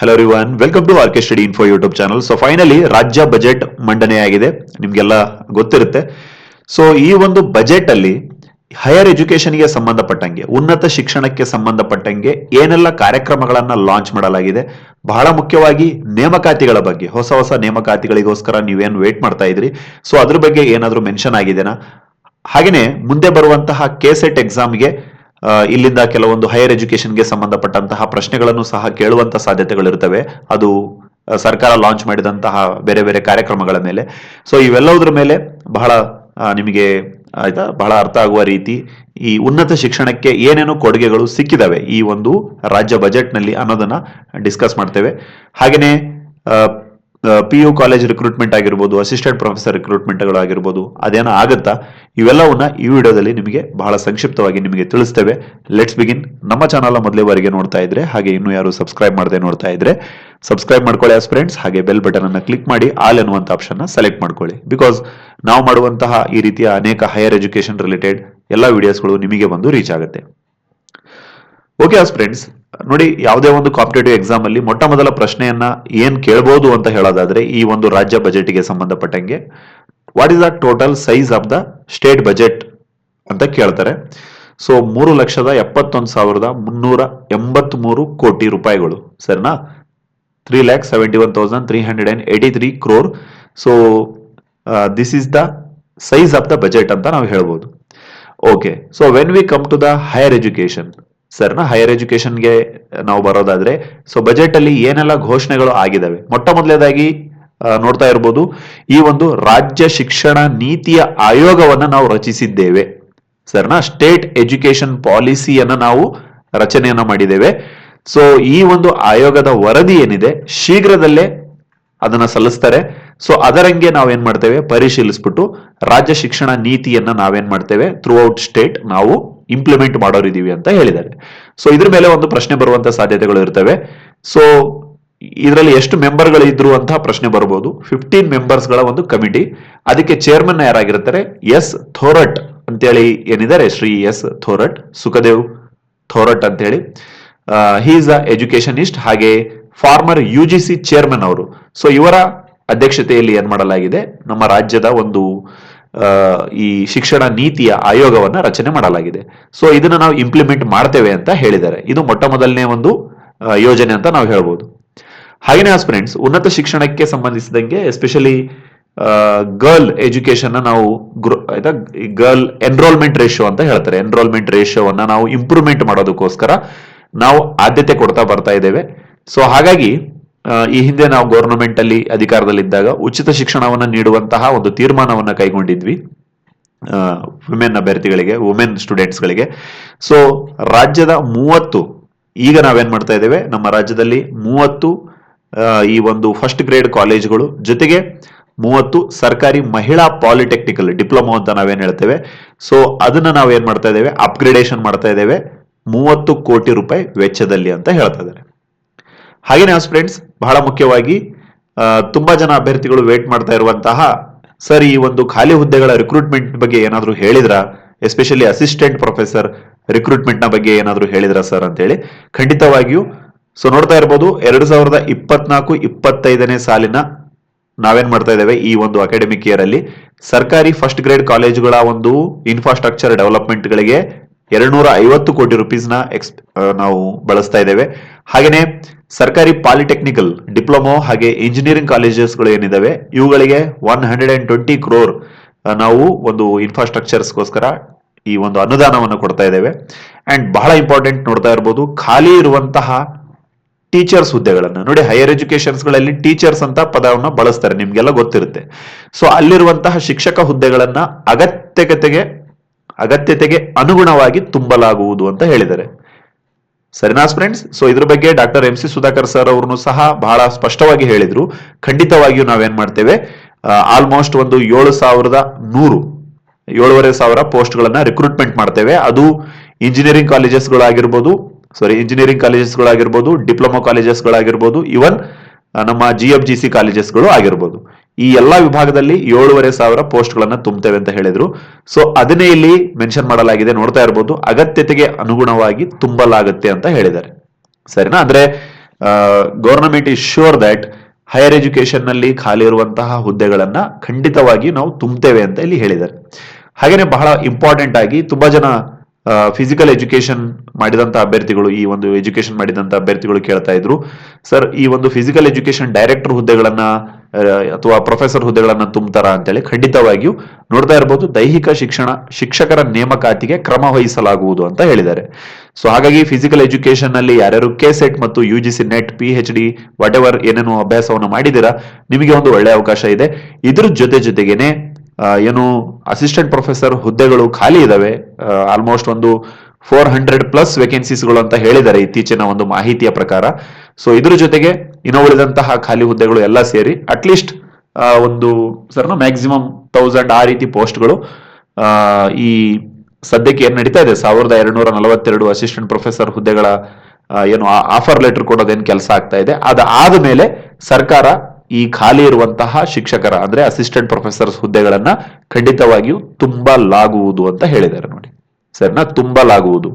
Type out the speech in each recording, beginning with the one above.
Hello Rivan welcome to RK study info YouTube channel so finally ರಾಜ್ಯ budget ಮಂಡನೆಯಾಗಿದೆ. ನಿಮ್ಗೆಲ್ಲ ಗೊತ್ತಿರುತ್ತೆ. ಸೊ ಈ ಒಂದು ಬಜೆಟ್ ಅಲ್ಲಿ ಹೈಯರ್ ಎಜುಕೇಶನ್ಗೆ ಸಂಬಂಧಪಟ್ಟಂಗೆ, ಉನ್ನತ ಶಿಕ್ಷಣಕ್ಕೆ ಸಂಬಂಧಪಟ್ಟಂಗೆ ಏನೆಲ್ಲ ಕಾರ್ಯಕ್ರಮಗಳನ್ನ ಲಾಂಚ್ ಮಾಡಲಾಗಿದೆ, ಬಹಳ ಮುಖ್ಯವಾಗಿ ನೇಮಕಾತಿಗಳ ಬಗ್ಗೆ, ಹೊಸ ಹೊಸ ನೇಮಕಾತಿಗಳಿಗೋಸ್ಕರ ನೀವೇನು ವೇಟ್ ಮಾಡ್ತಾ ಇದ್ರಿ? ಸೊ ಅದ್ರ ಬಗ್ಗೆ ಏನಾದರೂ ಮೆನ್ಷನ್ ಆಗಿದೆನಾ? ಹಾಗೆಯೇ ಮುಂದೆ ಬರುವಂತಹ ಕೆ ಸೆಟ್ ಎಕ್ಸಾಮ್ಗೆ ಇಲ್ಲಿಂದ ಕೆಲವೊಂದು ಹೈಯರ್ ಎಜುಕೇಶನ್ಗೆ ಸಂಬಂಧಪಟ್ಟಂತಹ ಪ್ರಶ್ನೆಗಳನ್ನು ಸಹ ಕೇಳುವಂತ ಸಾಧ್ಯತೆಗಳಿರ್ತವೆ ಅದು ಸರ್ಕಾರ ಲಾಂಚ್ ಮಾಡಿದಂತಹ ಬೇರೆ ಬೇರೆ ಕಾರ್ಯಕ್ರಮಗಳ ಮೇಲೆ. ಸೊ ಇವೆಲ್ಲವುದ್ರ ಮೇಲೆ ಬಹಳ ನಿಮಗೆ ಆಯ್ತಾ? ಬಹಳ ಅರ್ಥ ಆಗುವ ರೀತಿ ಈ ಉನ್ನತ ಶಿಕ್ಷಣಕ್ಕೆ ಏನೇನು ಕೊಡುಗೆಗಳು ಸಿಕ್ಕಿದಾವೆ ಈ ಒಂದು ರಾಜ್ಯ ಬಜೆಟ್ನಲ್ಲಿ ಅನ್ನೋದನ್ನ ಡಿಸ್ಕಸ್ ಮಾಡ್ತೇವೆ. ಹಾಗೆಯೇ ಪಿ ಯು ಕಾಲೇಜ್ ರಿಕ್ರೂಟ್ಮೆಂಟ್ ಆಗಿರ್ಬೋದು ಅಸಿಸ್ಟೆಂಟ್ ಪ್ರೊಫೆಸರ್ ರಿಕ್ರೂಟ್ಮೆಂಟ್ಗಳು ಆಗಿರ್ಬೋದು, ಅದೇನೋ ಆಗುತ್ತಾ? ಇವೆಲ್ಲವನ್ನ ಈ ವಿಡಿಯೋದಲ್ಲಿ ನಿಮಗೆ ಬಹಳ ಸಂಕ್ಷಿಪ್ತವಾಗಿ ನಿಮಗೆ ತಿಳಿಸ್ತೇವೆ. ಲೆಟ್ಸ್ ಬಿಗಿನ್ ನಮ್ಮ ಚಾನಲ್ ಮೊದಲೇವರೆಗೆ ನೋಡ್ತಾ ಇದ್ರೆ, ಹಾಗೆ ಇನ್ನೂ ಯಾರು ಸಬ್ಸ್ಕ್ರೈಬ್ ಮಾಡದೆ ನೋಡ್ತಾ ಇದ್ರೆ ಸಬ್ಸ್ಕ್ರೈಬ್ ಮಾಡ್ಕೊಳ್ಳಿ ಆಸ್ ಫ್ರೆಂಡ್ಸ್ ಹಾಗೆ ಬೆಲ್ ಬಟನ್ ಅನ್ನು ಕ್ಲಿಕ್ ಮಾಡಿ ಆಲ್ ಎನ್ನುವಂತ ಆಪ್ಷನ್ ಸೆಲೆಕ್ಟ್ ಮಾಡ್ಕೊಳ್ಳಿ. ಬಿಕಾಸ್ ನಾವು ಮಾಡುವಂತಹ ಈ ರೀತಿಯ ಅನೇಕ ಹೈಯರ್ ಎಜುಕೇಶನ್ ರಿಲೇಟೆಡ್ ಎಲ್ಲ ವಿಡಿಯೋಸ್ಗಳು ನಿಮಗೆ ಬಂದು ರೀಚ್ ಆಗುತ್ತೆ. ಓಕೆ ಫ್ರೆಂಡ್ಸ್ ನೋಡಿ, ಯಾವುದೇ ಒಂದು ಕಾಂಪಿಟೇಟಿವ್ ಎಕ್ಸಾಮ್ ಅಲ್ಲಿ ಮೊಟ್ಟ ಮೊದಲ ಪ್ರಶ್ನೆಯನ್ನ ಏನ್ ಕೇಳಬಹುದು ಅಂತ ಹೇಳೋದಾದ್ರೆ ಈ ಒಂದು ರಾಜ್ಯ ಬಜೆಟ್ಗೆ ಸಂಬಂಧಪಟ್ಟಂಗೆ what is the total size of the state budget ಅಂತ ಕೇಳ್ತಾರೆ. ಸೊ ಮೂರು ಲಕ್ಷದ ಎಪ್ಪತ್ತೊಂದು ಸಾವಿರದ ಮುನ್ನೂರ ಎಂಬತ್ತ್ ಮೂರು ಕೋಟಿ ರೂಪಾಯಿಗಳು, ಸರಿನಾ? Three lakh seventy one thousand three hundred and eighty three crore so this is the size of the budget ಅಂತ ನಾವು ಹೇಳ್ಬೋದು. Okay so when we come to the higher education ಸರ್ನ ಹೈಯರ್ ಎಜುಕೇಶನ್ಗೆ ನಾವು ಬರೋದಾದ್ರೆ ಸೊ ಬಜೆಟ್ ಅಲ್ಲಿ ಏನೆಲ್ಲ ಘೋಷಣೆಗಳು ಆಗಿದಾವೆ? ಮೊಟ್ಟ ಮೊದಲೇದಾಗಿ ನೋಡ್ತಾ ಇರ್ಬೋದು, ಈ ಒಂದು ರಾಜ್ಯ ಶಿಕ್ಷಣ ನೀತಿಯ ಆಯೋಗವನ್ನ ನಾವು ರಚಿಸಿದ್ದೇವೆ. ಸರ್ನ ಸ್ಟೇಟ್ ಎಜುಕೇಶನ್ ಪಾಲಿಸಿಯನ್ನ ನಾವು ರಚನೆಯನ್ನ ಮಾಡಿದ್ದೇವೆ. ಸೊ ಈ ಒಂದು ಆಯೋಗದ ವರದಿ ಏನಿದೆ, ಶೀಘ್ರದಲ್ಲೇ ಅದನ್ನ ಸಲ್ಲಿಸ್ತಾರೆ. ಸೊ ಅದರಂಗೆ ನಾವೇನ್ ಮಾಡ್ತೇವೆ? ಪರಿಶೀಲಿಸ್ಬಿಟ್ಟು, ರಾಜ್ಯ ಶಿಕ್ಷಣ ನೀತಿಯನ್ನ ನಾವೇನ್ ಮಾಡ್ತೇವೆ? ಥ್ರೂ ಔಟ್ ಸ್ಟೇಟ್ ನಾವು ಇಂಪ್ಲಿಮೆಂಟ್ ಮಾಡೋರಿದ್ದೀವಿ ಅಂತ ಹೇಳಿದ್ದಾರೆ. ಸೊ ಇದ್ರ ಮೇಲೆ ಒಂದು ಪ್ರಶ್ನೆ ಬರುವಂತ ಸಾಧ್ಯತೆಗಳು ಇರ್ತವೆ. ಸೊ ಇದರಲ್ಲಿ ಎಷ್ಟು ಮೆಂಬರ್ಗಳು ಇದ್ರು ಅಂತ ಪ್ರಶ್ನೆ ಬರಬಹುದು ಫಿಫ್ಟೀನ್ ಮೆಂಬರ್ಸ್ಗಳ ಒಂದು ಕಮಿಟಿ ಅದಕ್ಕೆ ಚೇರ್ಮನ್ ಯಾರಾಗಿರ್ತಾರೆ? ಎಸ್ ಥೋರಟ್ ಅಂತೇಳಿ ಏನಿದ್ದಾರೆ? ಶ್ರೀ ಎಸ್ ಥೋರಟ್, ಸುಖದೇವ್ ಥೋರಟ್ ಅಂತೇಳಿ. ಹಿ ಇಸ್ ಅ ಎಜುಕೇಶನಿಸ್ಟ್ ಹಾಗೆ former U G C chairman ಅವರು. ಸೊ ಇವರ ಅಧ್ಯಕ್ಷತೆಯಲ್ಲಿ ಏನ್ ಮಾಡಲಾಗಿದೆ? ನಮ್ಮ ರಾಜ್ಯದ ಒಂದು ಈ ಶಿಕ್ಷಣ ನೀತಿಯ ಆಯೋಗವನ್ನ ರಚನೆ ಮಾಡಲಾಗಿದೆ. ಸೊ ಇದನ್ನ ನಾವು ಇಂಪ್ಲಿಮೆಂಟ್ ಮಾಡ್ತೇವೆ ಅಂತ ಹೇಳಿದ್ದಾರೆ. ಇದು ಮೊಟ್ಟ ಮೊದಲನೇ ಒಂದು ಯೋಜನೆ ಅಂತ ನಾವು ಹೇಳ್ಬೋದು. ಹಾಗೇನೇ ಫ್ರೆಂಡ್ಸ್ ಉನ್ನತ ಶಿಕ್ಷಣಕ್ಕೆ ಸಂಬಂಧಿಸಿದಂಗೆ ಎಸ್ಪೆಷಲಿ ಗರ್ಲ್ ಎಜುಕೇಶನ್ ನಾವು ಆಯ್ತಾ ಗರ್ಲ್ ಎನ್ರೋಲ್ಮೆಂಟ್ ರೇಷಿಯೋ ಅಂತ ಹೇಳ್ತಾರೆ. ಎನ್ರೋಲ್ಮೆಂಟ್ ರೇಷಿಯೋವನ್ನ ನಾವು ಇಂಪ್ರೂವ್ಮೆಂಟ್ ಮಾಡೋದಕ್ಕೋಸ್ಕರ ನಾವು ಆದ್ಯತೆ ಕೊಡ್ತಾ ಬರ್ತಾ ಇದ್ದೇವೆ. ಸೊ ಹಾಗಾಗಿ ಈ ಹಿಂದೆ ನಾವು ಗವರ್ನಮೆಂಟ್ ಅಲ್ಲಿ ಅಧಿಕಾರದಲ್ಲಿದ್ದಾಗ ಉಚಿತ ಶಿಕ್ಷಣವನ್ನು ನೀಡುವಂತಹ ಒಂದು ತೀರ್ಮಾನವನ್ನು ಕೈಗೊಂಡಿದ್ವಿ. ವುಮೆನ್ ಅಭ್ಯರ್ಥಿಗಳಿಗೆ ವುಮೆನ್ ಸ್ಟೂಡೆಂಟ್ಸ್ಗಳಿಗೆ ಸೊ ರಾಜ್ಯದ ಮೂವತ್ತು, ಈಗ ನಾವೇನ್ ಮಾಡ್ತಾ ಇದ್ದೇವೆ? ನಮ್ಮ ರಾಜ್ಯದಲ್ಲಿ ಮೂವತ್ತು ಈ ಒಂದು ಫಸ್ಟ್ ಗ್ರೇಡ್ ಕಾಲೇಜುಗಳು ಜೊತೆಗೆ ಮೂವತ್ತು ಸರ್ಕಾರಿ ಮಹಿಳಾ ಪಾಲಿಟೆಕ್ನಿಕಲ್ ಡಿಪ್ಲೊಮಾ ಅಂತ ನಾವೇನ್ ಹೇಳ್ತೇವೆ? ಸೊ ಅದನ್ನ ನಾವೇನ್ ಮಾಡ್ತಾ ಇದ್ದೇವೆ? ಅಪ್ಗ್ರೇಡೇಷನ್ ಮಾಡ್ತಾ ಇದ್ದೇವೆ. ಮೂವತ್ತು ಕೋಟಿ ರೂಪಾಯಿ ವೆಚ್ಚದಲ್ಲಿ ಅಂತ ಹೇಳ್ತಾ ಇದ್ದಾರೆ ಹಾಗೇನೆ ಫ್ರೆಂಡ್ಸ್ ಬಹಳ ಮುಖ್ಯವಾಗಿ ತುಂಬಾ ಜನ ಅಭ್ಯರ್ಥಿಗಳು ವೇಟ್ ಮಾಡ್ತಾ ಇರುವಂತಹ ಸರ್, ಈ ಒಂದು ಖಾಲಿ ಹುದ್ದೆಗಳ ರಿಕ್ರೂಟ್ಮೆಂಟ್ ಬಗ್ಗೆ ಏನಾದರೂ ಹೇಳಿದ್ರ? ಎಸ್ಪೆಷಲಿ ಅಸಿಸ್ಟೆಂಟ್ ಪ್ರೊಫೆಸರ್ ರಿಕ್ರೂಟ್ಮೆಂಟ್ನ ಬಗ್ಗೆ ಏನಾದರೂ ಹೇಳಿದ್ರ ಸರ್ ಅಂತೇಳಿ? ಖಂಡಿತವಾಗಿಯೂ ಸೊ ನೋಡ್ತಾ ಇರ್ಬೋದು, ಎರಡು ಸಾವಿರದ ಇಪ್ಪತ್ನಾಲ್ಕು, ಇಪ್ಪತ್ತೈದನೇ ಸಾಲಿನ ನಾವೇನ್ ಮಾಡ್ತಾ ಇದ್ದೇವೆ ಈ ಒಂದು ಅಕಾಡೆಮಿಕ್ ಇಯರ್ ಅಲ್ಲಿ ಸರ್ಕಾರಿ ಫಸ್ಟ್ ಗ್ರೇಡ್ ಕಾಲೇಜುಗಳ ಒಂದು ಇನ್ಫ್ರಾಸ್ಟ್ರಕ್ಚರ್ ಡೆವಲಪ್ಮೆಂಟ್ ಗಳಿಗೆ ಎರಡ್ನೂರ ಐವತ್ತು ಕೋಟಿ ರುಪೀಸ್ನ ಎಕ್ಸ್ ನಾವು ಬಳಸ್ತಾ ಇದ್ದೇವೆ. ಹಾಗೆಯೇ ಸರ್ಕಾರಿ ಪಾಲಿಟೆಕ್ನಿಕಲ್ ಡಿಪ್ಲೊಮೊ ಹಾಗೆ ಇಂಜಿನಿಯರಿಂಗ್ ಕಾಲೇಜಸ್ಗಳು ಏನಿದಾವೆ ಇವುಗಳಿಗೆ one hundred and twenty crore ನಾವು ಒಂದು ಇನ್ಫ್ರಾಸ್ಟ್ರಕ್ಚರ್ಸ್ಗೋಸ್ಕರ ಈ ಒಂದು ಅನುದಾನವನ್ನು ಕೊಡ್ತಾ ಇದ್ದೇವೆ. ಅಂಡ್ ಬಹಳ ಇಂಪಾರ್ಟೆಂಟ್ ನೋಡ್ತಾ ಇರ್ಬೋದು, ಖಾಲಿ ಇರುವಂತಹ ಟೀಚರ್ಸ್ ಹುದ್ದೆಗಳನ್ನು. ನೋಡಿ, ಹೈಯರ್ ಎಜುಕೇಶನ್ಸ್ಗಳಲ್ಲಿ ಟೀಚರ್ಸ್ ಅಂತ ಪದವನ್ನು ಬಳಸ್ತಾರೆ, ನಿಮ್ಗೆಲ್ಲ ಗೊತ್ತಿರುತ್ತೆ. ಸೊ, ಅಲ್ಲಿರುವಂತಹ ಶಿಕ್ಷಕ ಹುದ್ದೆಗಳನ್ನ ಅಗತ್ಯತೆಗೆ ಅಗತ್ಯತೆಗೆ ಅನುಗುಣವಾಗಿ ತುಂಬಲಾಗುವುದು ಅಂತ ಹೇಳಿದ್ದಾರೆ. ಸರಿನಾ ಫ್ರೆಂಡ್ಸ್ ಸೊ ಇದ್ರ ಬಗ್ಗೆ doctor M C Sudhakar sir ಅವ್ರನ್ನು ಸಹ ಬಹಳ ಸ್ಪಷ್ಟವಾಗಿ ಹೇಳಿದ್ರು. ಖಂಡಿತವಾಗಿಯೂ ನಾವೇನ್ ಮಾಡ್ತೇವೆ? ಆಲ್ಮೋಸ್ಟ್ ಒಂದು ಏಳು ಸಾವಿರದ ನೂರು, ಏಳುವರೆ ಸಾವಿರ ಪೋಸ್ಟ್ಗಳನ್ನ ರಿಕ್ರೂಟ್ಮೆಂಟ್ ಮಾಡ್ತೇವೆ. ಅದು ಇಂಜಿನಿಯರಿಂಗ್ ಕಾಲೇಜಸ್ಗಳಾಗಿರ್ಬೋದು ಸಾರಿ ಇಂಜಿನಿಯರಿಂಗ್ ಕಾಲೇಜಸ್ಗಳಾಗಿರ್ಬೋದು ಡಿಪ್ಲೊಮಾ ಕಾಲೇಜಸ್ಗಳಾಗಿರ್ಬೋದು ಇವನ್ ನಮ್ಮ ಜಿ ಎಫ್ ಜಿ ಸಿ ಕಾಲೇಜಸ್ಗಳು ಆಗಿರ್ಬೋದು. ಈ ಎಲ್ಲಾ ವಿಭಾಗದಲ್ಲಿ ಏಳುವರೆ ಸಾವಿರ ಪೋಸ್ಟ್ಗಳನ್ನ ತುಂಬುತ್ತೇವೆ ಅಂತ ಹೇಳಿದ್ರು. ಸೊ ಅದನ್ನೇ ಇಲ್ಲಿ ಮೆನ್ಷನ್ ಮಾಡಲಾಗಿದೆ. ನೋಡ್ತಾ ಇರಬಹುದು ಅಗತ್ಯತೆಗೆ ಅನುಗುಣವಾಗಿ ತುಂಬಲಾಗುತ್ತೆ ಅಂತ ಹೇಳಿದ್ದಾರೆ. ಸರಿನಾ? ಅಂದ್ರೆ government is sure that higher ಎಜುಕೇಶನ್ನಲ್ಲಿ ಖಾಲಿ ಇರುವಂತಹ ಹುದ್ದೆಗಳನ್ನ ಖಂಡಿತವಾಗಿ ನಾವು ತುಂಬುತ್ತೇವೆ ಅಂತ ಇಲ್ಲಿ ಹೇಳಿದ್ದಾರೆ. ಹಾಗೇನೆ ಬಹಳ ಇಂಪಾರ್ಟೆಂಟ್ ಆಗಿ ತುಂಬಾ ಜನ ಫಿಸಿಕಲ್ ಎಜುಕೇಶನ್ ಮಾಡಿದಂತ ಅಭ್ಯರ್ಥಿಗಳು, ಈ ಒಂದು ಎಜುಕೇಶನ್ ಮಾಡಿದಂತ ಅಭ್ಯರ್ಥಿಗಳು ಕೇಳ್ತಾ ಇದ್ರು. ಸರ್ ಈ ಒಂದು ಫಿಸಿಕಲ್ ಎಜುಕೇಶನ್ ಡೈರೆಕ್ಟರ್ ಹುದ್ದೆಗಳನ್ನ ಅಥವಾ ಪ್ರೊಫೆಸರ್ ಹುದ್ದೆಗಳನ್ನ ತುಂಬತಾರ ಅಂತೇಳಿ ಖಂಡಿತವಾಗಿಯೂ ನೋಡ್ತಾ ಇರಬಹುದು ದೈಹಿಕ ಶಿಕ್ಷಣ, ಶಿಕ್ಷಕರ ನೇಮಕಾತಿಗೆ ಕ್ರಮ ವಹಿಸಲಾಗುವುದು ಅಂತ ಹೇಳಿದ್ದಾರೆ. ಸೊ ಹಾಗಾಗಿ ಫಿಸಿಕಲ್ ಎಜುಕೇಶನ್ನಲ್ಲಿ ಯಾರ್ಯಾರು ಕೆ ಸೆಟ್ ಮತ್ತು U G C net P H D whatever ಏನೇನು ಅಭ್ಯಾಸವನ್ನು ಮಾಡಿದಿರಾ ನಿಮಗೆ ಒಂದು ಒಳ್ಳೆಯ ಅವಕಾಶ ಇದೆ. ಇದ್ರ ಜೊತೆ ಜೊತೆಗೇನೆ ಏನು ಅಸಿಸ್ಟೆಂಟ್ ಪ್ರೊಫೆಸರ್ ಹುದ್ದೆಗಳು ಖಾಲಿ ಇದಾವೆ. ಆಲ್ಮೋಸ್ಟ್ ಒಂದು ಫೋರ್ ಹಂಡ್ರೆಡ್ ಪ್ಲಸ್ ವೇಕೆನ್ಸೀಸ್ಗಳು ಅಂತ ಹೇಳಿದ್ದಾರೆ ಇತ್ತೀಚಿನ ಒಂದು ಮಾಹಿತಿಯ ಪ್ರಕಾರ. ಸೊ ಇದ್ರ ಜೊತೆಗೆ ಇನ್ನು ಉಳಿದಂತಹ ಖಾಲಿ ಹುದ್ದೆಗಳು ಎಲ್ಲ ಸೇರಿ ಅಟ್ಲೀಸ್ಟ್ ಒಂದು ಸರ್ನ ಮ್ಯಾಕ್ಸಿಮಮ್ ತೌಸಂಡ್ ಆ ರೀತಿ ಪೋಸ್ಟ್ಗಳು ಈ ಸದ್ಯಕ್ಕೆ ಏನ್ ನಡೀತಾ ಇದೆ? ಸಾವಿರದ ಎರಡುನೂರ ನಲವತ್ತೆರಡು ಅಸಿಸ್ಟೆಂಟ್ ಪ್ರೊಫೆಸರ್ ಹುದ್ದೆಗಳ ಏನು ಆಫರ್ ಲೆಟರ್ ಕೊಡೋದೇನು ಕೆಲಸ ಆಗ್ತಾ ಇದೆ? ಅದಾದ ಮೇಲೆ ಸರ್ಕಾರ ಈ ಖಾಲಿ ಇರುವಂತಹ ಶಿಕ್ಷಕರ, ಅಂದ್ರೆ ಅಸಿಸ್ಟೆಂಟ್ ಪ್ರೊಫೆಸರ್ಸ್ ಹುದ್ದೆಗಳನ್ನ ಖಂಡಿತವಾಗಿಯೂ ತುಂಬಲಾಗುವುದು ಅಂತ ಹೇಳಿದ್ದಾರೆ ನೋಡಿ. ಸರ್ನ ತುಂಬಲಾಗುವುದು.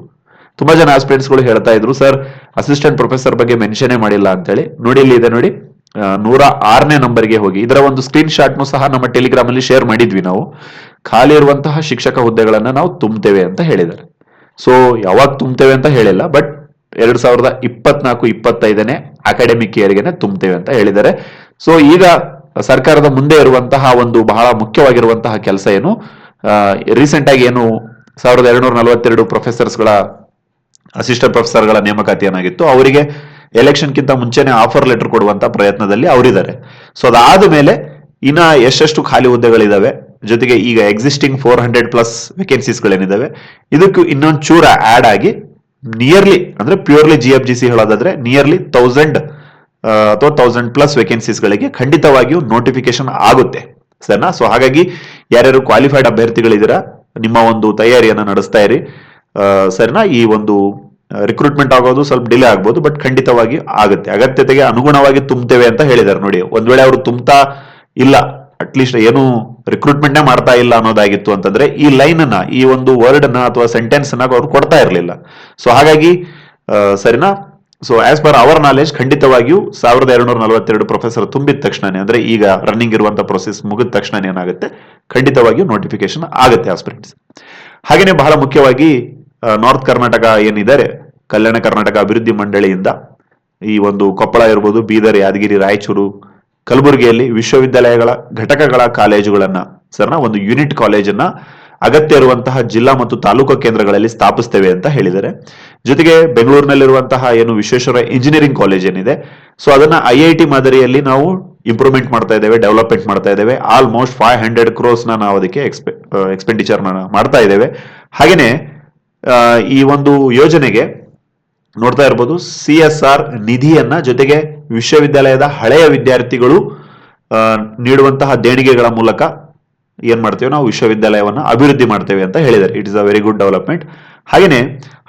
ತುಂಬಾ ಜನ aspirants ಗಳು ಹೇಳ್ತಾ ಇದ್ರು ಸರ್ ಅಸಿಸ್ಟೆಂಟ್ ಪ್ರೊಫೆಸರ್ ಬಗ್ಗೆ ಮೆನ್ಷನೇ ಮಾಡಿಲ್ಲ ಅಂತೇಳಿ. ನೋಡಿ, ಇಲ್ಲಿ ಇದೆ ನೋಡಿ. ನೂರ ಆರನೇ ನಂಬರ್ಗೆ ಹೋಗಿ. ಇದರ ಒಂದು ಸ್ಕ್ರೀನ್ ಶಾಟ್ನು ಸಹ ನಮ್ಮ ಟೆಲಿಗ್ರಾಮ್ ಅಲ್ಲಿ ಶೇರ್ ಮಾಡಿದ್ವಿ ನಾವು. ಖಾಲಿ ಇರುವಂತಹ ಶಿಕ್ಷಕ ಹುದ್ದೆಗಳನ್ನ ನಾವು ತುಂಬುತ್ತೇವೆ ಅಂತ ಹೇಳಿದ್ದಾರೆ. ಸೊ ಯಾವಾಗ ತುಂಬುತ್ತೇವೆ ಅಂತ ಹೇಳಿಲ್ಲ ಬಟ್ ಎರಡ್ ಸಾವಿರದ ಇಪ್ಪತ್ನಾಲ್ಕು, ಇಪ್ಪತ್ತೈದನೇ ಅಕಾಡೆಮಿಕ್ ಇಯರ್ಗೆನೆ ತುಂಬುತ್ತೇವೆ ಅಂತ ಹೇಳಿದ್ದಾರೆ. ಸೊ ಈಗ ಸರ್ಕಾರದ ಮುಂದೆ ಇರುವಂತಹ ಒಂದು ಬಹಳ ಮುಖ್ಯವಾಗಿರುವಂತಹ ಕೆಲಸ ಏನು? ರೀಸೆಂಟ್ ಆಗಿ ಏನು ಸಾವಿರದ ಎರಡ್ನೂರ ನಲವತ್ತೆರಡು ಪ್ರೊಫೆಸರ್ಸ್ಗಳ ಅಸಿಸ್ಟೆಂಟ್ ಪ್ರೊಫೆಸರ್ಗಳ ನೇಮಕಾತಿ ಏನಾಗಿತ್ತು ಅವರಿಗೆ ಎಲೆಕ್ಷನ್ಗಿಂತ ಮುಂಚೆನೆ ಆಫರ್ ಲೆಟರ್ ಕೊಡುವಂತ ಪ್ರಯತ್ನದಲ್ಲಿ ಅವರಿದ್ದಾರೆ. ಸೊ ಅದಾದ ಮೇಲೆ ಇನ್ನ ಎಷ್ಟೆಷ್ಟು ಖಾಲಿ ಹುದ್ದೆಗಳಿದಾವೆ, ಜೊತೆಗೆ ಈಗ ಎಕ್ಸಿಸ್ಟಿಂಗ್ ಫೋರ್ ಹಂಡ್ರೆಡ್ ಪ್ಲಸ್ ವೇಕೆನ್ಸೀಸ್ಗಳೇನಿದಾವೆ ಇದಕ್ಕೂ ಇನ್ನೊಂದು ಚೂರ ಆಡ್ ಆಗಿ ನಿಯರ್ಲಿ ಅಂದ್ರೆ purely G F G C ಹೇಳೋದಾದ್ರೆ ನಿಯರ್ಲಿ ತೌಸಂಡ್ ಅಥವಾ ತೌಸಂಡ್ ಪ್ಲಸ್ ವೇಕೆನ್ಸೀಸ್ಗಳಿಗೆ ಖಂಡಿತವಾಗಿಯೂ ನೋಟಿಫಿಕೇಶನ್ ಆಗುತ್ತೆ. ಸರಿನಾ? ಸೊ ಹಾಗಾಗಿ ಯಾರ್ಯಾರು ಕ್ವಾಲಿಫೈಡ್ ಅಭ್ಯರ್ಥಿಗಳಿದ್ದೀರಾ ನಿಮ್ಮ ಒಂದು ತಯಾರಿಯನ್ನ ನಡೆಸ್ತಾ ಇರಿ. ಸರಿನಾ? ಈ ಒಂದು ರಿಕ್ರೂಟ್ಮೆಂಟ್ ಆಗೋದು ಸ್ವಲ್ಪ ಡಿಲೇ ಆಗ್ಬೋದು ಬಟ್ ಖಂಡಿತವಾಗಿ ಆಗುತ್ತೆ. ಅಗತ್ಯತೆಗೆ ಅನುಗುಣವಾಗಿ ತುಂಬ್ತೇವೆ ಅಂತ ಹೇಳಿದ್ದಾರೆ ನೋಡಿ. ಒಂದ್ ವೇಳೆ ಅವರು ತುಂಬ್ತಾ ಇಲ್ಲ ಅಟ್ಲೀಸ್ಟ್ ಏನು ರಿಕ್ರೂಟ್ಮೆಂಟ್ ಮಾಡ್ತಾ ಇಲ್ಲ ಅನ್ನೋದಾಗಿತ್ತು ಅಂತಂದ್ರೆ ಈ ಲೈನ್ ಅನ್ನ, ಈ ಒಂದು ವರ್ಡ್ ಅನ್ನ ಅಥವಾ ಸೆಂಟೆನ್ಸ್ ಅನ್ನ ಅವ್ರು ಕೊಡ್ತಾ ಇರಲಿಲ್ಲ. ಸೊ ಹಾಗಾಗಿ ಸರಿನಾ? So as per our knowledge ಖಂಡಿತವಾಗಿಯೂ ಸಾವಿರದ ಎರಡುನೂರ ನಲವತ್ತೆರಡು ಪ್ರೊಫೆಸರ್ ತುಂಬಿದ ತಕ್ಷಣನೇ, ಅಂದ್ರೆ ಈಗ ರನ್ನಿಂಗ್ ಇರುವಂತ ಪ್ರೊಸೆಸ್ ಮುಗಿದ ತಕ್ಷಣ ಏನಾಗುತ್ತೆ? ಖಂಡಿತವಾಗಿಯೂ ನೋಟಿಫಿಕೇಶನ್ ಆಗುತ್ತೆ ಆಸ್ಪಿರೆಂಟ್ಸ್ ಹಾಗೇನೆ ಬಹಳ ಮುಖ್ಯವಾಗಿ ನಾರ್ತ್ ಕರ್ನಾಟಕ ಏನಿದ್ದಾರೆ? ಕಲ್ಯಾಣ ಕರ್ನಾಟಕ ಅಭಿವೃದ್ಧಿ ಮಂಡಳಿಯಿಂದ ಈ ಒಂದು ಕೊಪ್ಪಳ ಇರ್ಬೋದು, ಬೀದರ್, ಯಾದಗಿರಿ, ರಾಯಚೂರು, ಕಲಬುರಗಿಯಲ್ಲಿ ವಿಶ್ವವಿದ್ಯಾಲಯಗಳ ಘಟಕಗಳ ಕಾಲೇಜುಗಳನ್ನ ಸರ್ನ ಒಂದು ಯೂನಿಟ್ ಕಾಲೇಜನ್ನ ಅಗತ್ಯ ಇರುವಂತಹ ಜಿಲ್ಲಾ ಮತ್ತು ತಾಲೂಕು ಕೇಂದ್ರಗಳಲ್ಲಿ ಸ್ಥಾಪಿಸ್ತೇವೆ ಅಂತ ಹೇಳಿದ್ದಾರೆ. ಜೊತೆಗೆ ಬೆಂಗಳೂರಿನಲ್ಲಿರುವಂತಹ ಏನು ವಿಶ್ವೇಶ್ವರ ಇಂಜಿನಿಯರಿಂಗ್ ಕಾಲೇಜ್ ಏನಿದೆ ಸೊ ಅದನ್ನ ಐ ಐ ಟಿ ಮಾದರಿಯಲ್ಲಿ ನಾವು ಇಂಪ್ರೂವ್ಮೆಂಟ್ ಮಾಡ್ತಾ ಇದ್ದೇವೆ ಡೆವಲಪ್ಮೆಂಟ್ ಮಾಡ್ತಾ ಇದ್ದೇವೆ. ಆಲ್ಮೋಸ್ಟ್ ಫೈವ್ ಹಂಡ್ರೆಡ್ ಕ್ರೋಸ್ನ ನಾವು ಅದಕ್ಕೆ ಎಕ್ಸ್ಪೆಂಡಿಚರ್ ಮಾಡ್ತಾ ಇದ್ದೇವೆ. ಹಾಗೇನೆ ಈ ಒಂದು ಯೋಜನೆಗೆ ನೋಡ್ತಾ ಇರ್ಬೋದು ಸಿ ಎಸ್ ಆರ್ ನಿಧಿಯನ್ನ ಜೊತೆಗೆ ವಿಶ್ವವಿದ್ಯಾಲಯದ ಹಳೆಯ ವಿದ್ಯಾರ್ಥಿಗಳು ನೀಡುವಂತಹ ದೇಣಿಗೆಗಳ ಮೂಲಕ ಏನ್ ಮಾಡ್ತೇವೆ ನಾವು ವಿಶ್ವವಿದ್ಯಾಲಯವನ್ನ ಅಭಿವೃದ್ಧಿ ಮಾಡ್ತೇವೆ ಅಂತ ಹೇಳಿದ್ದಾರೆ. It is a very good development ಹಾಗೇನೆ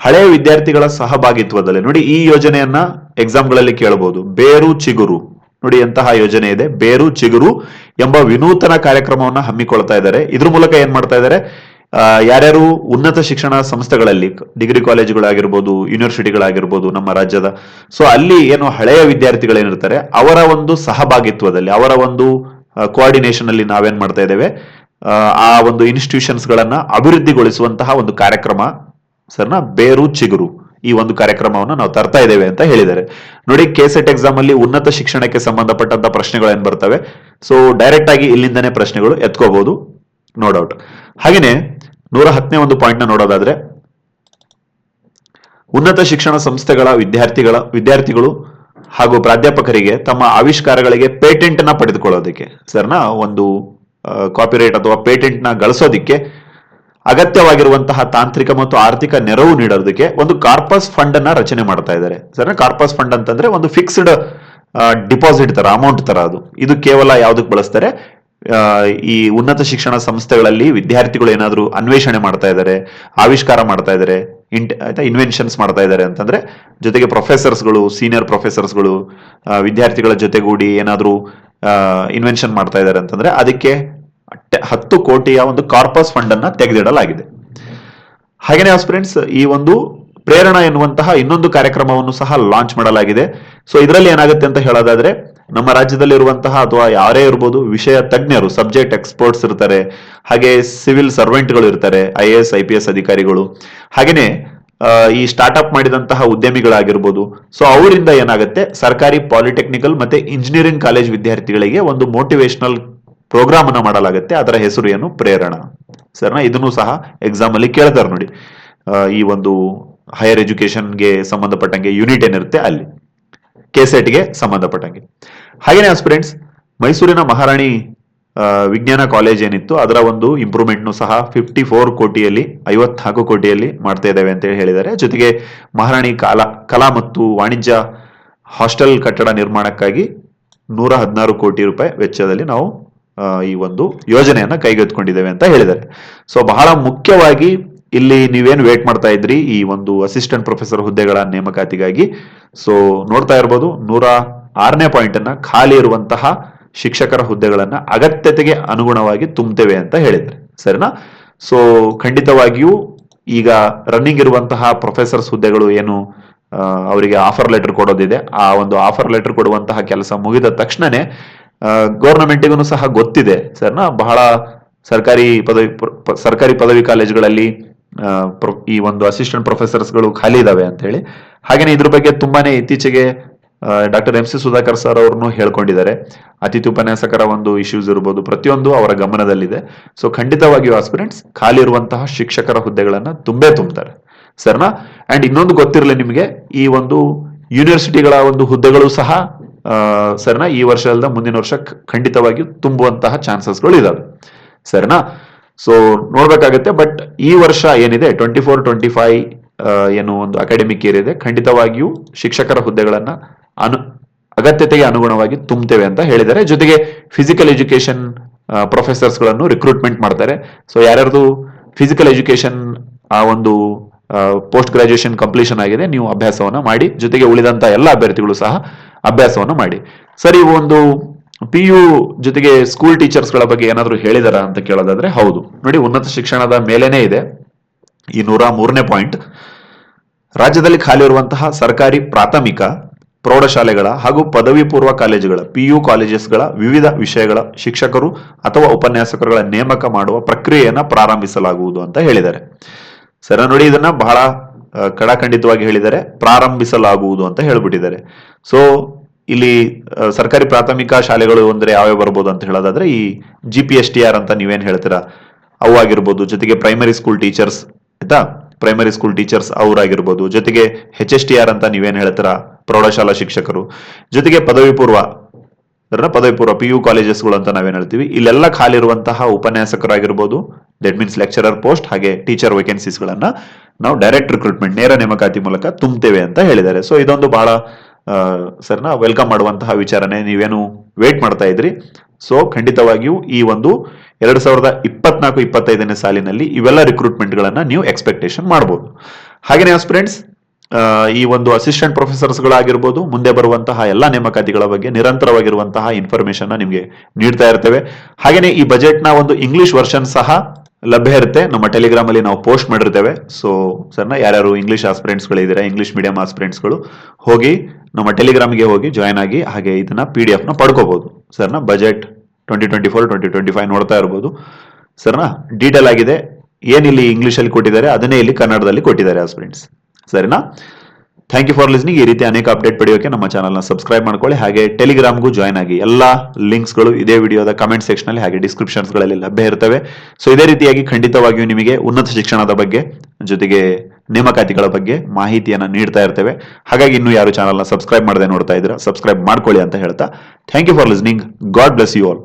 ಹಳೆಯ ವಿದ್ಯಾರ್ಥಿಗಳ ಸಹಭಾಗಿತ್ವದಲ್ಲಿ ನೋಡಿ ಈ ಯೋಜನೆಯನ್ನ ಎಕ್ಸಾಮ್ಗಳಲ್ಲಿ ಕೇಳಬಹುದು. ಬೇರು ಚಿಗುರು. ನೋಡಿ ಎಂತಹ ಯೋಜನೆ ಇದೆ. ಬೇರು ಚಿಗುರು ಎಂಬ ವಿನೂತನ ಕಾರ್ಯಕ್ರಮವನ್ನ ಹಮ್ಮಿಕೊಳ್ತಾ ಇದ್ದಾರೆ. ಇದ್ರ ಮೂಲಕ ಏನ್ ಮಾಡ್ತಾ ಇದ್ದಾರೆ? ಯಾರ್ಯಾರು ಉನ್ನತ ಶಿಕ್ಷಣ ಸಂಸ್ಥೆಗಳಲ್ಲಿ, ಡಿಗ್ರಿ ಕಾಲೇಜುಗಳಾಗಿರ್ಬೋದು, ಯೂನಿವರ್ಸಿಟಿಗಳಾಗಿರ್ಬೋದು ನಮ್ಮ ರಾಜ್ಯದ, ಸೊ ಅಲ್ಲಿ ಏನು ಹಳೆಯ ವಿದ್ಯಾರ್ಥಿಗಳೇನಿರ್ತಾರೆ ಅವರ ಒಂದು ಸಹಭಾಗಿತ್ವದಲ್ಲಿ, ಅವರ ಒಂದು ಕೋಆರ್ಡಿನೇಷನ್ ಅಲ್ಲಿ ನಾವೇನ್ ಮಾಡ್ತಾ ಇದ್ದೇವೆ? ಆ ಒಂದು ಇನ್ಸ್ಟಿಟ್ಯೂಷನ್ಸ್ ಗಳನ್ನ ಅಭಿವೃದ್ಧಿಗೊಳಿಸುವಂತಹ ಒಂದು ಕಾರ್ಯಕ್ರಮ ಸರ್ನ ಬೇರು ಚಿಗುರು ಈ ಒಂದು ಕಾರ್ಯಕ್ರಮವನ್ನು ನಾವು ತರ್ತಾ ಇದ್ದೇವೆ ಅಂತ ಹೇಳಿದ್ದಾರೆ. ನೋಡಿ ಕೆಸೆಟ್ ಎಕ್ಸಾಮ್ ಅಲ್ಲಿ ಉನ್ನತ ಶಿಕ್ಷಣಕ್ಕೆ ಸಂಬಂಧಪಟ್ಟಂತ ಪ್ರಶ್ನೆಗಳು ಏನ್ ಬರ್ತವೆ? ಸೊ ಡೈರೆಕ್ಟ್ ಆಗಿ ಇಲ್ಲಿಂದನೇ ಪ್ರಶ್ನೆಗಳು ಎತ್ಕೋಬಹುದು ನೋ ಡೌಟ್ ಹಾಗೇನೆ, ನೂರ ಹತ್ತನೇ ಒಂದು ಪಾಯಿಂಟ್ನ ನೋಡೋದಾದ್ರೆ, ಉನ್ನತ ಶಿಕ್ಷಣ ಸಂಸ್ಥೆಗಳ ವಿದ್ಯಾರ್ಥಿಗಳ, ವಿದ್ಯಾರ್ಥಿಗಳು ಹಾಗೂ ಪ್ರಾಧ್ಯಾಪಕರಿಗೆ ತಮ್ಮ ಆವಿಷ್ಕಾರಗಳಿಗೆ ಪೇಟೆಂಟ್ನ ಪಡೆದುಕೊಳ್ಳೋದಕ್ಕೆ ಸರ್ನಾ ಒಂದು ಕಾಪಿರೈಟ್ ಅಥವಾ ಪೇಟೆಂಟ್ನ ಗಳಿಸೋದಿಕ್ಕೆ ಅಗತ್ಯವಾಗಿರುವಂತಹ ತಾಂತ್ರಿಕ ಮತ್ತು ಆರ್ಥಿಕ ನೆರವು ನೀಡೋದಕ್ಕೆ ಒಂದು ಕಾರ್ಪಸ್ ಫಂಡ್ ಅನ್ನ ರಚನೆ ಮಾಡ್ತಾ ಇದ್ದಾರೆ. ಸರ್ ಕಾರ್ಪಸ್ ಫಂಡ್ ಅಂತಂದ್ರೆ ಒಂದು ಫಿಕ್ಸ್ಡ್ ಡಿಪಾಸಿಟ್ ತರ ಅಮೌಂಟ್ ತರ ಅದು. ಇದು ಕೇವಲ ಯಾವ್ದಕ್ಕೆ ಬಳಸ್ತಾರೆ? ಈ ಉನ್ನತ ಶಿಕ್ಷಣ ಸಂಸ್ಥೆಗಳಲ್ಲಿ ವಿದ್ಯಾರ್ಥಿಗಳು ಏನಾದರೂ ಅನ್ವೇಷಣೆ ಮಾಡ್ತಾ ಇದ್ದಾರೆ, ಆವಿಷ್ಕಾರ ಮಾಡ್ತಾ ಇದ್ದಾರೆ ಇಂಟ್ ಆಯ್ತಾ ಇನ್ವೆನ್ಷನ್ಸ್ ಮಾಡ್ತಾ ಇದ್ದಾರೆ ಅಂತಂದ್ರೆ, ಜೊತೆಗೆ ಪ್ರೊಫೆಸರ್ಸ್ಗಳು ಸೀನಿಯರ್ ಪ್ರೊಫೆಸರ್ಸ್ಗಳು ವಿದ್ಯಾರ್ಥಿಗಳ ಜೊತೆಗೂಡಿ ಏನಾದರೂ ಇನ್ವೆನ್ಷನ್ ಮಾಡ್ತಾ ಇದ್ದಾರೆ ಅಂತಂದ್ರೆ, ಅದಕ್ಕೆ ಹತ್ತು ಕೋಟಿಯ ಒಂದು ಕಾರ್ಪಸ್ ಫಂಡ್ ಅನ್ನ ತೆಗೆದಿಡಲಾಗಿದೆ. ಹಾಗೇನೆ ಫ್ರೆಂಡ್ಸ್, ಈ ಒಂದು ಪ್ರೇರಣಾ ಎನ್ನುವಂತಹ ಇನ್ನೊಂದು ಕಾರ್ಯಕ್ರಮವನ್ನು ಸಹ ಲಾಂಚ್ ಮಾಡಲಾಗಿದೆ. ಸೊ ಇದರಲ್ಲಿ ಏನಾಗುತ್ತೆ ಅಂತ ಹೇಳೋದಾದ್ರೆ, ನಮ್ಮ ರಾಜ್ಯದಲ್ಲಿ ಇರುವಂತಹ ಅಥವಾ ಯಾರೇ ಇರ್ಬೋದು ವಿಷಯ ತಜ್ಞರು ಸಬ್ಜೆಕ್ಟ್ ಎಕ್ಸ್ಪರ್ಟ್ಸ್ ಇರ್ತಾರೆ, ಹಾಗೆ ಸಿವಿಲ್ ಸರ್ವೆಂಟ್ಗಳು ಇರ್ತಾರೆ I S I P S ಅಧಿಕಾರಿಗಳು, ಹಾಗೇನೆ ಈ ಸ್ಟಾರ್ಟ್ಅಪ್ ಮಾಡಿದಂತಹ ಉದ್ಯಮಿಗಳಾಗಿರ್ಬೋದು. ಸೊ ಅವರಿಂದ ಏನಾಗುತ್ತೆ, ಸರ್ಕಾರಿ ಪಾಲಿಟೆಕ್ನಿಕಲ್ ಮತ್ತೆ ಇಂಜಿನಿಯರಿಂಗ್ ಕಾಲೇಜ್ ವಿದ್ಯಾರ್ಥಿಗಳಿಗೆ ಒಂದು ಮೋಟಿವೇಶನಲ್ ಪ್ರೋಗ್ರಾಮ್ ಅನ್ನ ಮಾಡಲಾಗುತ್ತೆ, ಅದರ ಹೆಸರು ಏನು ಪ್ರೇರಣ. ಸರಿನಾ? ಇದನ್ನು ಸಹ ಎಕ್ಸಾಮ್ ಅಲ್ಲಿ ಕೇಳ್ತಾರೆ ನೋಡಿ. ಈ ಒಂದು ಹೈಯರ್ ಎಜುಕೇಶನ್ಗೆ ಸಂಬಂಧಪಟ್ಟಂಗೆ ಯೂನಿಟ್ ಏನಿರುತ್ತೆ ಅಲ್ಲಿ. ಕೆಸೆಟ್ಗೆ ಸಂಬಂಧಪಟ್ಟಂಗೆ. ಹಾಗೇನೆ ಫ್ರೆಂಡ್ಸ್ ಮೈಸೂರಿನ ಮಹಾರಾಣಿ ವಿಜ್ಞಾನ ಕಾಲೇಜ್ ಏನಿತ್ತು, ಅದರ ಒಂದು ಇಂಪ್ರೂವ್ಮೆಂಟ್ನು ಸಹ ಫಿಫ್ಟಿ ಫೋರ್ ಕೋಟಿಯಲ್ಲಿ, ಐವತ್ನಾಲ್ಕು ಕೋಟಿಯಲ್ಲಿ ಮಾಡ್ತಾ ಇದ್ದೇವೆ ಅಂತ ಹೇಳಿ ಹೇಳಿದ್ದಾರೆ. ಜೊತೆಗೆ ಮಹಾರಾಣಿ ಕಲಾ ಕಲಾ ಮತ್ತು ವಾಣಿಜ್ಯ ಹಾಸ್ಟೆಲ್ ಕಟ್ಟಡ ನಿರ್ಮಾಣಕ್ಕಾಗಿ ನೂರ ಹದಿನಾರು ಕೋಟಿ ರೂಪಾಯಿ ವೆಚ್ಚದಲ್ಲಿ ನಾವು ಈ ಒಂದು ಯೋಜನೆಯನ್ನ ಕೈಗೆತ್ತಿಕೊಂಡಿದ್ದೇವೆ ಅಂತ ಹೇಳಿದ್ದಾರೆ. ಸೊ ಬಹಳ ಮುಖ್ಯವಾಗಿ ಇಲ್ಲಿ ನೀವೇನು ವೇಟ್ ಮಾಡ್ತಾ ಇದ್ರಿ ಈ ಒಂದು ಅಸಿಸ್ಟೆಂಟ್ ಪ್ರೊಫೆಸರ್ ಹುದ್ದೆಗಳ ನೇಮಕಾತಿಗಾಗಿ. ಸೊ ನೋಡ್ತಾ ಇರ್ಬೋದು ನೂರ ಆರನೇ ಪಾಯಿಂಟ್ ಅನ್ನ ಖಾಲಿ ಇರುವಂತಹ ಶಿಕ್ಷಕರ ಹುದ್ದೆಗಳನ್ನ ಅಗತ್ಯತೆಗೆ ಅನುಗುಣವಾಗಿ ತುಂಬುತ್ತೇವೆ ಅಂತ ಹೇಳಿದ್ದಾರೆ. ಸರಿನಾ? ಸೊ ಖಂಡಿತವಾಗಿಯೂ ಈಗ ರನ್ನಿಂಗ್ ಇರುವಂತಹ ಪ್ರೊಫೆಸರ್ಸ್ ಹುದ್ದೆಗಳು ಏನು ಅವರಿಗೆ ಆಫರ್ ಲೆಟರ್ ಕೊಡೋದಿದೆ. ಆ ಒಂದು ಆಫರ್ ಲೆಟರ್ ಕೊಡುವಂತಹ ಕೆಲಸ ಮುಗಿದ ತಕ್ಷಣನೇ ಗೌರ್ನಮೆಂಟಿಗೂ ಸಹ ಗೊತ್ತಿದೆ ಸರ್ನ ಬಹಳ ಸರ್ಕಾರಿ ಪದವಿ ಸರ್ಕಾರಿ ಪದವಿ ಕಾಲೇಜುಗಳಲ್ಲಿ ಈ ಒಂದು ಅಸಿಸ್ಟೆಂಟ್ ಪ್ರೊಫೆಸರ್ಸ್ಗಳು ಖಾಲಿ ಇದಾವೆ ಅಂತ ಹೇಳಿ. ಹಾಗೇನೆ ಇದ್ರ ಬಗ್ಗೆ ತುಂಬಾನೇ ಇತ್ತೀಚೆಗೆ doctor M C Sudhakar sir ಅವ್ರನ್ನು ಹೇಳ್ಕೊಂಡಿದ್ದಾರೆ. ಅತಿಥಿ ಉಪನ್ಯಾಸಕರ ಒಂದು ಇಶ್ಯೂಸ್ ಇರ್ಬೋದು, ಪ್ರತಿಯೊಂದು ಅವರ ಗಮನದಲ್ಲಿದೆ. ಸೊ ಖಂಡಿತವಾಗಿಯೂ ಆಸ್ಪಿರೆಂಟ್ಸ್ ಖಾಲಿ ಇರುವಂತಹ ಶಿಕ್ಷಕರ ಹುದ್ದೆಗಳನ್ನ ತುಂಬೇ ತುಂಬ್ತಾರೆ ಸರ್ನಾ ಅಂಡ್ ಇನ್ನೊಂದು ಗೊತ್ತಿರಲಿ ನಿಮಗೆ, ಈ ಒಂದು ಯೂನಿವರ್ಸಿಟಿಗಳ ಒಂದು ಹುದ್ದೆಗಳು ಸಹ ಸರ್ನಾ, ಈ ವರ್ಷ ಅಲ್ಲದ ಮುಂದಿನ ವರ್ಷ ಖಂಡಿತವಾಗಿಯೂ ತುಂಬುವಂತಹ ಚಾನ್ಸಸ್ಗಳು ಇದಾವೆ ಸರಿನಾ, ಸೊ ನೋಡ್ಬೇಕಾಗತ್ತೆ, ಬಟ್ ಈ ವರ್ಷ ಏನಿದೆ ಟ್ವೆಂಟಿ ಫೋರ್ ಟ್ವೆಂಟಿ ಫೈವ್ ಏನು ಒಂದು ಅಕಾಡೆಮಿಕ್ ಇಯರ್ ಇದೆ. ಖಂಡಿತವಾಗಿಯೂ ಶಿಕ್ಷಕರ ಹುದ್ದೆಗಳನ್ನ ಅನು ಅಗತ್ಯತೆಗೆ ಅನುಗುಣವಾಗಿ ತುಂಬುತ್ತೇವೆ ಅಂತ ಹೇಳಿದ್ದಾರೆ. ಜೊತೆಗೆ ಫಿಸಿಕಲ್ ಎಜುಕೇಶನ್ ಪ್ರೊಫೆಸರ್ಸ್ಗಳನ್ನು ರಿಕ್ರೂಟ್ಮೆಂಟ್ ಮಾಡ್ತಾರೆ. ಸೊ ಯಾರ್ಯಾರ್ದು ಫಿಸಿಕಲ್ ಎಜುಕೇಶನ್ ಆ ಒಂದು ಪೋಸ್ಟ್ ಗ್ರಾಜುಯೇಷನ್ ಕಂಪ್ಲೀಷನ್ ಆಗಿದೆ, ನೀವು ಅಭ್ಯಾಸವನ್ನು ಮಾಡಿ. ಜೊತೆಗೆ ಉಳಿದಂತ ಎಲ್ಲ ಅಭ್ಯರ್ಥಿಗಳು ಸಹ ಅಭ್ಯಾಸವನ್ನು ಮಾಡಿ. ಸರಿ, ಒಂದು ಪಿ ಯು ಜೊತೆಗೆ ಸ್ಕೂಲ್ ಟೀಚರ್ಸ್ಗಳ ಬಗ್ಗೆ ಏನಾದರೂ ಹೇಳಿದಾರ ಅಂತ ಕೇಳೋದಾದ್ರೆ ಹೌದು. ನೋಡಿ, ಉನ್ನತ ಶಿಕ್ಷಣದ ಮೇಲೇನೆ ಇದೆ ಈ ನೂರ ಮೂರನೇ ಪಾಯಿಂಟ್ ರಾಜ್ಯದಲ್ಲಿ ಖಾಲಿ ಇರುವಂತಹ ಸರ್ಕಾರಿ ಪ್ರಾಥಮಿಕ, ಪ್ರೌಢಶಾಲೆಗಳ ಹಾಗೂ ಪದವಿ ಪೂರ್ವ ಕಾಲೇಜುಗಳ ಪಿ ಯು ಕಾಲೇಜಸ್ಗಳ ವಿವಿಧ ವಿಷಯಗಳ ಶಿಕ್ಷಕರು ಅಥವಾ ಉಪನ್ಯಾಸಕರುಗಳ ನೇಮಕ ಮಾಡುವ ಪ್ರಕ್ರಿಯೆಯನ್ನು ಪ್ರಾರಂಭಿಸಲಾಗುವುದು ಅಂತ ಹೇಳಿದ್ದಾರೆ. ಸರ, ನೋಡಿ, ಇದನ್ನ ಬಹಳ ಕಡಾಖಂಡಿತವಾಗಿ ಹೇಳಿದ್ದಾರೆ ಪ್ರಾರಂಭಿಸಲಾಗುವುದು ಅಂತ ಹೇಳ್ಬಿಟ್ಟಿದ್ದಾರೆ. ಸೊ ಇಲ್ಲಿ ಸರ್ಕಾರಿ ಪ್ರಾಥಮಿಕ ಶಾಲೆಗಳು ಅಂದ್ರೆ ಯಾವ್ಯಾವ ಬರ್ಬೋದು ಅಂತ ಹೇಳೋದಾದ್ರೆ ಈ G P S T R ಅಂತ ನೀವೇನು ಹೇಳ್ತೀರಾ, ಅವು ಆಗಿರ್ಬೋದು, ಜೊತೆಗೆ ಪ್ರೈಮರಿ ಸ್ಕೂಲ್ ಟೀಚರ್ಸ್ ಆಯ್ತಾ? ಪ್ರೈಮರಿ ಸ್ಕೂಲ್ ಟೀಚರ್ಸ್ ಅವರಾಗಿರ್ಬೋದು ಜೊತೆಗೆ ಹೆಚ್ ಎಸ್ ಟಿ ಆರ್ ಅಂತ ನೀವೇನ್ ಹೇಳ್ತೀರಾ, ಪ್ರೌಢಶಾಲಾ ಶಿಕ್ಷಕರು, ಜೊತೆಗೆ ಪದವಿ ಪೂರ್ವ ಪದವಿ ಪೂರ್ವ ಪಿ ಯು ಕಾಲೇಜಸ್ಗಳು ಅಂತ ನಾವೇನ್ ಹೇಳ್ತೀವಿ. ಇಲ್ಲೆಲ್ಲ ಖಾಲಿ ಇರುವಂತಹ ಉಪನ್ಯಾಸಕರಾಗಿರ್ಬೋದು. ದಟ್ ಮೀನ್ಸ್ ಲೆಕ್ಚರರ್ ಪೋಸ್ಟ್ ಹಾಗೆ ಟೀಚರ್ ವೇಕೆನ್ಸೀಸ್ ಗಳನ್ನ ನಾವು ಡೈರೆಕ್ಟ್ ರಿಕ್ರೂಟ್ಮೆಂಟ್ ನೇರ ನೇಮಕಾತಿ ಮೂಲಕ ತುಂಬುತ್ತೇವೆ ಅಂತ ಹೇಳಿದ್ದಾರೆ. ಸೊ ಇದೊಂದು ಬಹಳ ಸರ್ನ ವೆಲ್ಕಮ್ ಮಾಡುವಂತಹ ವಿಚಾರನೆ. ನೀವೇನು ವೇಟ್ ಮಾಡ್ತಾ ಇದ್ರಿ. ಸೊ ಖಂಡಿತವಾಗಿಯೂ ಈ ಒಂದು ಎರಡ್ ಸಾವಿರದ ಇಪ್ಪತ್ನಾಲ್ಕು, ಇಪ್ಪತ್ತೈದನೇ ಸಾಲಿನಲ್ಲಿ ಇವೆಲ್ಲ ರಿಕ್ರೂಟ್ಮೆಂಟ್ ಗಳನ್ನ ನೀವು ಎಕ್ಸ್ಪೆಕ್ಟೇಷನ್ ಮಾಡಬಹುದು ಹಾಗೇನೆ ಫ್ರೆಂಡ್ಸ್ ಈ ಒಂದು ಅಸಿಸ್ಟೆಂಟ್ ಪ್ರೊಫೆಸರ್ಸ್ ಗಳಾಗಿರ್ಬೋದು ಮುಂದೆ ಬರುವಂತಹ ಎಲ್ಲ ನೇಮಕಾತಿಗಳ ಬಗ್ಗೆ ನಿರಂತರವಾಗಿರುವಂತಹ ಇನ್ಫಾರ್ಮೇಶನ್ ನಿಮಗೆ ನೀಡ್ತಾ ಇರ್ತೇವೆ. ಹಾಗೆಯೇ ಈ ಬಜೆಟ್ನ ಒಂದು ಇಂಗ್ಲಿಷ್ ವರ್ಷನ್ ಸಹ ಲಭ್ಯ ಇರುತ್ತೆ. ನಮ್ಮ ಟೆಲಿಗ್ರಾಮ್ ಅಲ್ಲಿ ನಾವು ಪೋಸ್ಟ್ ಮಾಡಿರ್ತೇವೆ. ಸೊ ಸರ್ನ ಯಾರ್ಯಾರು ಇಂಗ್ಲಿಷ್ ಆಸ್ಪಿರೆಂಟ್ಸ್ ಗಳಿದ್ದೀರಾ ಇಂಗ್ಲಿಷ್ ಮೀಡಿಯಂ ಆಸ್ಪಿರೆಂಟ್ಸ್ಗಳು, ಹೋಗಿ ನಮ್ಮ ಟೆಲಿಗ್ರಾಮ್ಗೆ ಹೋಗಿ ಜಾಯ್ನ್ ಆಗಿ ಹಾಗೆ ಇದನ್ನ ಪಿ ಡಿ ಎಫ್ನ ಪಡ್ಕೋಬಹುದು ಸರ್ನ budget twenty twenty four twenty twenty five ನೋಡ್ತಾ ಇರ್ಬೋದು. ಸರ್ನಾ ಡೀಟೇಲ್ ಆಗಿದೆ. ಏನಿಲ್ಲಿ ಇಂಗ್ಲಿಷ್ ಅಲ್ಲಿ ಕೊಟ್ಟಿದ್ದಾರೆ, ಅದನ್ನೇ ಇಲ್ಲಿ ಕನ್ನಡದಲ್ಲಿ ಕೊಟ್ಟಿದ್ದಾರೆ ಆಸ್ಪಿರೆಂಟ್ಸ್ ಸರಿನಾ? ಥ್ಯಾಂಕ್ ಯು ಫಾರ್ ಲಿಸ್ನಿಂಗ್ ಈ ರೀತಿ ಅನೇಕ ಅಪ್ಡೇಟ್ ಪಡೆಯೋಕೆ ನಮ್ಮ ಚಾನಲ್ನ ಸಬ್ಸ್ಕ್ರೈಬ್ ಮಾಡ್ಕೊಳ್ಳಿ. ಹಾಗೆ ಟೆಲಿಗ್ರಾಮ್ಗೂ ಜಾಯ್ನ್ ಆಗಿ. ಎಲ್ಲ ಲಿಂಕ್ಸ್ಗಳು ಇದೇ ವಿಡಿಯೋದ ಕಮೆಂಟ್ ಸೆಕ್ಷನ್ ಅಲ್ಲಿ ಹಾಗೆ ಡಿಸ್ಕ್ರಿಪ್ಷನ್ಸ್ಗಳಲ್ಲಿ ಲಭ್ಯ ಇರ್ತವೆ. ಸೊ ಇದೇ ರೀತಿಯಾಗಿ ಖಂಡಿತವಾಗಿಯೂ ನಿಮಗೆ ಉನ್ನತ ಶಿಕ್ಷಣದ ಬಗ್ಗೆ, ಜೊತೆಗೆ ನೇಮಕಾತಿಗಳ ಬಗ್ಗೆ ಮಾಹಿತಿಯನ್ನ ನೀಡ್ತಾ ಇರ್ತೇವೆ. ಹಾಗಾಗಿ ಇನ್ನೂ ಯಾರು ಚಾನಲ್ನ ಸಬ್ಸ್ಕ್ರೈಬ್ ಮಾಡದೆ ನೋಡ್ತಾ ಇದ್ದೀರಾ ಸಬ್ಸ್ಕ್ರೈಬ್ ಮಾಡ್ಕೊಳ್ಳಿ ಅಂತ ಹೇಳ್ತಾ. Thank you for listening God bless you all